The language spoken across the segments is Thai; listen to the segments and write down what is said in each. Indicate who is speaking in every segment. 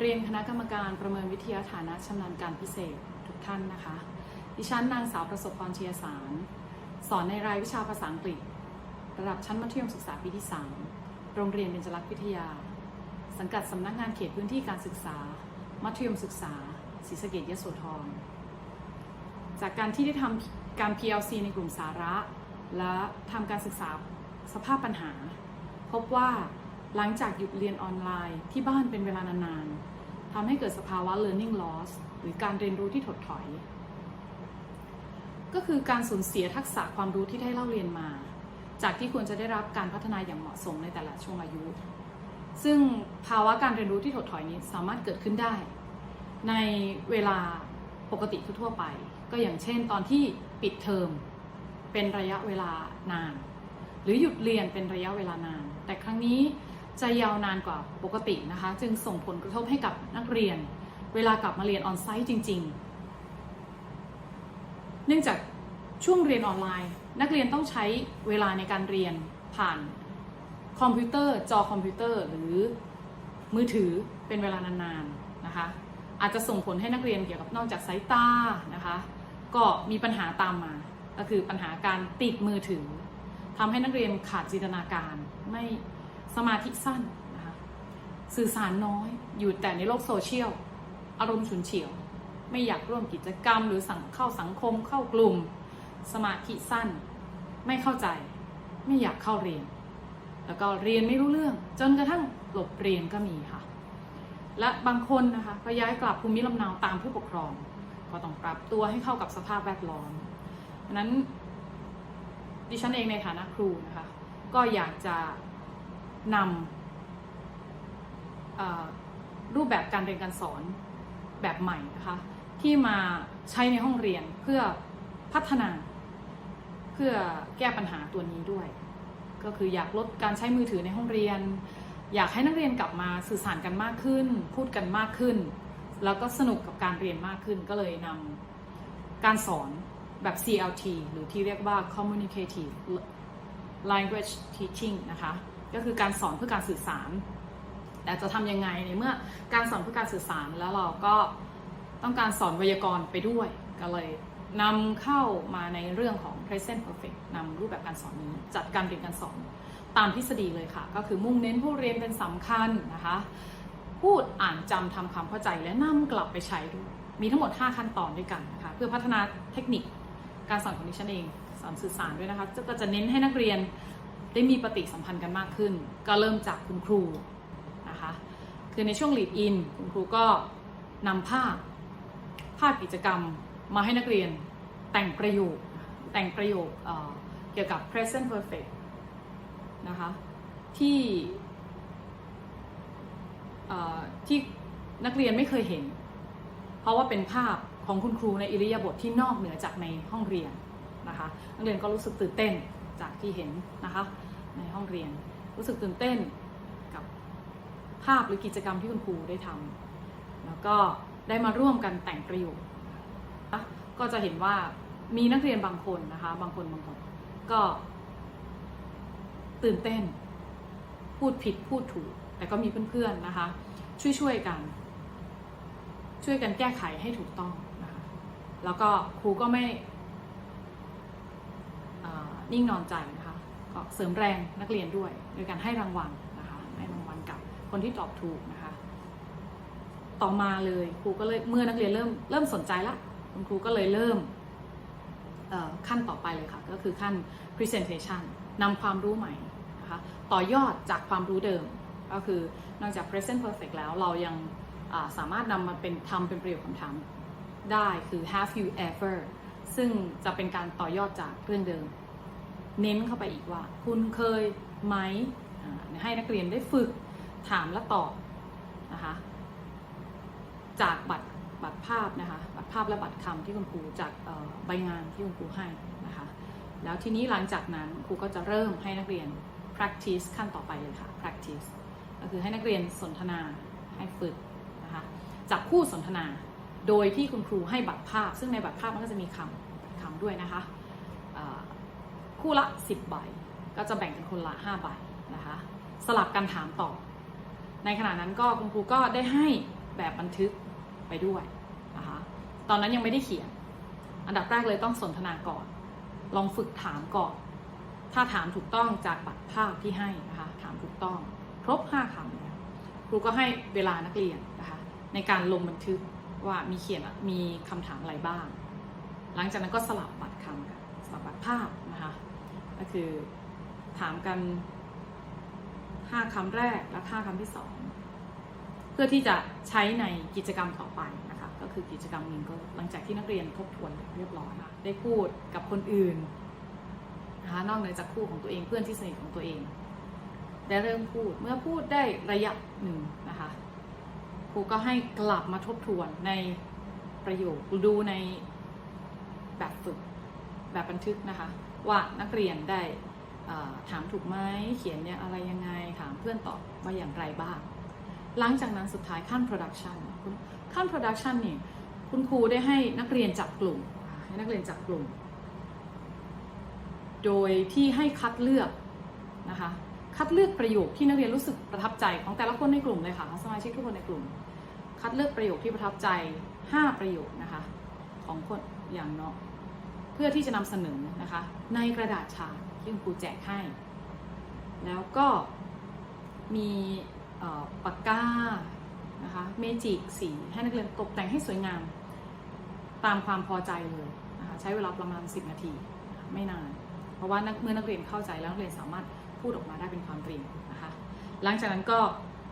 Speaker 1: เรียนคณะกรรมการประเมินวิทยาฐานะชำนาญการพิเศษทุกท่านนะคะ ดิฉันนางสาวประสบพรเชียสาร สอนในรายวิชาภาษาอังกฤษ ระดับชั้นมัธยมศึกษาปีที่ 3 โรงเรียนเบญจลักษณ์วิทยา สังกัดสำนักงานเขตพื้นที่การศึกษา มัธยมศึกษาศรีสะเกดยโสธร จากการที่ได้ทำการ PLC ในกลุ่มสาระ และทำการศึกษาสภาพปัญหา พบว่า หลังจากหยุดเรียนออนไลน์ที่บ้านเป็นเวลานานๆทำให้เกิดสภาวะ learning loss หรือการเรียนรู้ที่ถดถอย ก็คือการสูญเสียทักษะความรู้ที่ได้เล่าเรียนมา จากที่ควรจะได้รับการพัฒนาอย่างเหมาะสมในแต่ละช่วงอายุ ซึ่งภาวะการเรียนรู้ที่ถดถอยนี้สามารถเกิดขึ้นได้ ในเวลาปกติทั่วไป ก็อย่างเช่น ตอนที่ปิดเทอมเป็นระยะเวลานาน หรือหยุดเรียนเป็นระยะเวลานาน แต่ครั้งนี้ จะยาวนานกว่าปกตินะคะ จึงส่งผลกระทบให้กับนักเรียน เวลากลับมาเรียนออนไซต์จริง ๆ เนื่องจากช่วงเรียนออนไลน์ นักเรียนต้องใช้เวลาในการเรียนผ่านคอมพิวเตอร์ จอคอมพิวเตอร์ หรือมือถือเป็นเวลานานๆนะคะ อาจจะส่งผลให้นักเรียนเกี่ยวกับนอกจากสายตานะคะ ก็มีปัญหาตามมา ก็คือปัญหาการติดมือถือทำให้นักเรียนขาดจินตนาการไม่ สมาธิสั้นนะคะสื่อสารน้อยอยู่แต่ในโลกโซเชียล อารมณ์ฉุนเฉียว ไม่อยากร่วมกิจกรรม หรือสังเข้าสังคมเข้ากลุ่ม สมาธิสั้น ไม่เข้าใจ ไม่อยากเข้าเรียน แล้วก็เรียนไม่รู้เรื่อง จนกระทั่งหลบเรียนก็มีค่ะ และบางคนนะคะก็ย้ายกลับภูมิลำเนาตามผู้ปกครอง ก็ต้องปรับตัวให้เข้ากับสภาพแวดล้อมดังนั้นดิฉันเองในฐานะครูนะคะ ก็อยากจะ นำรูปแบบการเรียนการสอนแบบใหม่นะคะที่มาใช้ในห้องเรียนเพื่อพัฒนาเพื่อแก้ปัญหาตัวนี้ด้วย ก็คืออยากลดการใช้มือถือในห้องเรียน อยากให้นักเรียนกลับมาสื่อสารกันมากขึ้น พูดกันมากขึ้น แล้วก็สนุกกับการเรียนมากขึ้น ก็เลยนำการสอนแบบ CLT หรือที่เรียกว่า Communicative Language Teaching นะคะ ก็คือการสอนเพื่อการสื่อสาร แต่จะทำยังไงในเมื่อการสอนเพื่อการสื่อสารแล้วเราก็ต้องการสอนไวยากรณ์ไปด้วย ก็เลยนำเข้ามาในเรื่องของ present perfect นำรูปแบบการสอนนี้จัดการเรียนการสอนตามทฤษฎีเลยค่ะ ก็คือมุ่งเน้นผู้เรียนเป็นสำคัญนะคะ พูดอ่านจำทำความเข้าใจและนำกลับไปใช้ด้วยมีทั้งหมด 5 ขั้นตอนด้วยกันนะคะเพื่อพัฒนาเทคนิคการสอนของดิฉันเองสอนสื่อสารด้วยนะคะก็จะเน้นให้นักเรียน ได้มีปฏิสัมพันธ์กันมากขึ้น ก็เริ่มจากคุณครูนะคะคือในช่วง lead in คุณครูก็นำภาพภาพกิจกรรมมาให้นักเรียนแต่งประโยคแต่งประโยคเเกี่ยวกับ present perfect นะคะที่ที่นักเรียนไม่เคยเห็น เพราะว่าเป็นภาพของคุณครูในอิริยาบถทที่นอกเหนือจากในห้องเรียนนะคะนักเรียนก็รู้สึกตื่นเต้น จากที่เห็นนะคะในห้องเรียน รู้สึกตื่นเต้นกับภาพหรือกิจกรรมที่คุณครูได้ทำแล้วก็ได้มาร่วมกันแต่งประโยคนะก็จะเห็นว่ามีนักเรียนบางคนนะคะบางคนบางคนก็ ตื่นเต้น พูดผิดพูดถูก แต่ก็มีเพื่อนๆนะคะ ช่วยๆกัน ช่วยกันแก้ไขให้ถูกต้องนะคะแล้วก็ครูก็ไม่ นิ่งนอนใจนะคะ ก็เสริมแรงนักเรียนด้วย โดยการให้รางวัลนะคะให้รางวัลกับคนที่ตอบถูกนะคะ ต่อมาเลยครูก็เลยเมื่อนักเรียนเริ่มเริ่มสนใจละคุณครูก็เลยเริ่มขั้นต่อไปเลยค่ะ ก็คือขั้น presentation นำความรู้ใหม่นะคะต่อยอดจากความรู้เดิม ก็คือนอกจาก present perfect แล้วเรายังสามารถนำมาเป็นทำเป็นประโยคคำถามได้คือ have you ever ซึ่งจะเป็นการต่อยอดจากเรื่องเดิม เน้นเข้าไปอีกว่า คุณเคยไหมให้นักเรียนได้ฝึกถามและตอบนะคะจากบัตรบัตรภาพนะคะบัตรภาพและบัตรคำที่คุณครูจากใบงานที่คุณครูให้นะคะแล้วทีนี้หลังจากนั้นครูก็จะเริ่มให้นักเรียน practice ขั้นต่อไปเลยค่ะ practice ก็คือให้นักเรียนสนทนาให้ฝึกนะคะจับคู่สนทนาโดยที่คุณครูให้บัตรภาพ ซึ่งในบัตรภาพมันก็จะมีคำคำด้วยนะคะ คู่ละ 10 ใบ ก็จะแบ่งกันคนละ 5 ใบนะคะ สลับกันถามตอบ ในขณะนั้นก็คุณครูก็ได้ให้แบบบันทึกไปด้วยนะคะ ตอนนั้นยังไม่ได้เขียน อันดับแรกเลยต้องสนทนาก่อน ลองฝึกถามก่อน ถ้าถามถูกต้องจากบัตรภาพที่ให้นะคะ ถามถูกต้อง ครบ 5คำครูก็ให้เวลานักเรียนนะคะ ในการลงบันทึกว่ามีเขียนมีคำถามอะไรบ้าง หลังจากนั้นก็สลับบัตรคำกันสลับบัตรภาพนะคะ ก็คือถามกัน5คำแรกและ5คำที่2เพื่อที่จะใช้ในกิจกรรมต่อไปนะคะก็คือกิจกรรมมิงก็หลังจากที่นักเรียนทบทวนเรียบร้อยค่ะได้พูดกับคนอื่นนะคะนอกเหนือจากคู่ของตัวเองเพื่อนที่สนิทของตัวเอง ได้เริ่มพูดเมื่อพูดได้ระยะหนึ่งนะคะครูก็ให้กลับมาทบทวนในประโยคดูในแบบฝึก แบบบันทึกนะคะ ว่านักเรียนได้ถามถูกไหมเขียนเนี่ยอะไรยังไงถามเพื่อนตอบว่าอย่างไรบ้าง หลังจากนั้นสุดท้ายขั้น production ขั้น production เนี่ยคุณครูได้ให้นักเรียนจับกลุ่มให้นักเรียนจับกลุ่ม โดยที่ให้คัดเลือกนะคะคัดเลือกประโยคที่นักเรียนรู้สึกประทับใจของแต่ละคนในกลุ่มเลยค่ะของสมาชิกทุกคนในกลุ่ม คัดเลือกประโยคที่ประทับใจ 5 ประโยคนะคะของคนอย่างเนาะ เพื่อที่จะนำเสนอนะคะ ในกระดาษชาที่คุณครูแจกให้ แล้วก็มีปากกานะคะเมจิกสีให้นักเรียนตกแต่งให้สวยงาม ตามความพอใจเลยนะคะใช้เวลาประมาณ 10 นาที ไม่นาน เพราะว่านักเมื่อนักเรียนเข้าใจแล้วนักเรียนสามารถพูดออกมาได้เป็นความจริงนะคะ หลังจากนั้นก็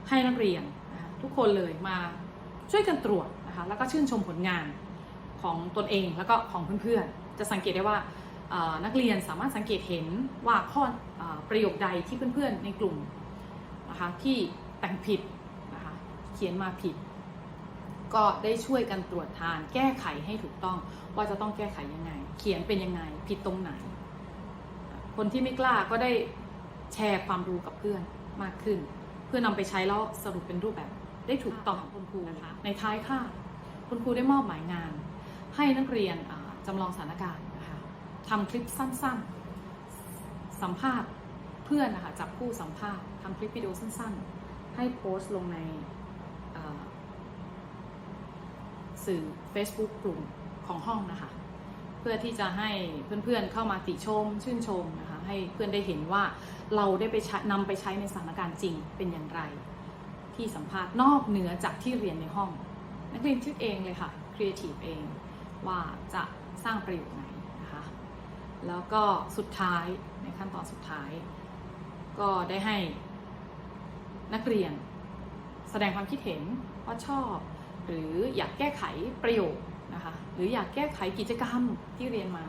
Speaker 1: ให้นักเรียนนะคะทุกคนเลยมาช่วยกันตรวจนะคะแล้วก็ชื่นชมผลงานของตนเองแล้วก็ของเพื่อนๆ จะสังเกตได้ว่าเอ่อนักเรียนสามารถสังเกตเห็นว่าข้อเออประโยคใดที่เพื่อนๆในกลุ่มนะคะที่แต่งผิดนะคะเขียนมาผิด ก็ได้ช่วยกันตรวจทาน แก้ไขให้ถูกต้องว่าจะต้องแก้ไขยังไง เขียนเป็นยังไงผิดตรงไหน คนที่ไม่กล้าก็ได้แชร์ความรู้กับเพื่อนมากขึ้น เพื่อนำไปใช้แล้วสรุปเป็นรูปแบบ ได้ถูกต้องของคุณครูนะคะในท้ายค่ะคุณครูได้มอบหมายงาน ให้นักเรียนอ่า จำลองสถานการณ์นะคะทำคลิปสั้นๆ สัมภาษณ์เพื่อนนะคะจับคู่สัมภาษณ์ทำคลิปวิดีโอสั้นๆ ให้โพสต์ลงในสื่อ Facebook กลุ่มของห้องนะคะ เพื่อที่จะให้เพื่อนๆเข้ามาติชม ชื่นชมนะคะ ให้เพื่อนได้เห็นว่าเราได้ไปนำไปใช้ในสถานการณ์จริงเป็นอย่างไร ที่สัมภาษณ์นอกเหนือจากที่เรียนในห้อง นักเรียนคิดเองเลยค่ะครีเอทีฟเอง ว่าจะสร้างประโยชน์ไหนนะคะ แล้วก็สุดท้ายในขั้นตอนสุดท้าย ก็ได้ให้นักเรียนแสดงความคิดเห็นว่าชอบ หรืออยากแก้ไขประโยคนะคะ หรืออยากแก้ไขกิจกรรมที่เรียนมา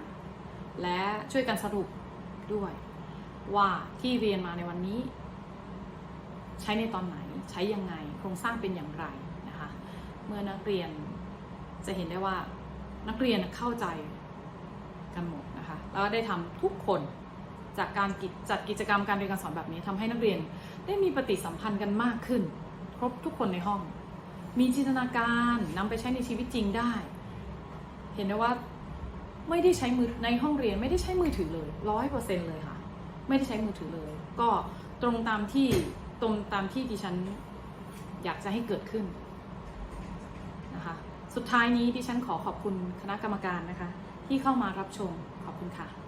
Speaker 1: และช่วยกันสรุปด้วย ว่าที่เรียนมาในวันนี้ ใช้ในตอนไหนใช้ยังไงโครงสร้างเป็นอย่างไรนะคะ เมื่อนักเรียนจะเห็นได้ว่า นักเรียนเข้าใจกันหมดนะคะแล้วก็ได้ทำทุกคนจากการจัดกิจกรรมการเรียนการสอนแบบนี้ทำให้นักเรียนได้มีปฏิสัมพันธ์กันมากขึ้น ครบทุกคนในห้อง มีจินตนาการนำไปใช้ในชีวิตจริงได้ เห็นได้ว่าไม่ได้ใช้มือในห้องเรียนไม่ได้ใช้มือถือเลยร้อยเปอร์เซ็นเลยค่ะ ไม่ได้ใช้มือถือเลย ก็ตรงตามที่ตรงตามที่ดิฉันอยากจะให้เกิดขึ้น สุดท้ายนี้ดิฉันขอขอบคุณคณะกรรมการนะคะ ที่เข้ามารับชมขอบคุณค่ะ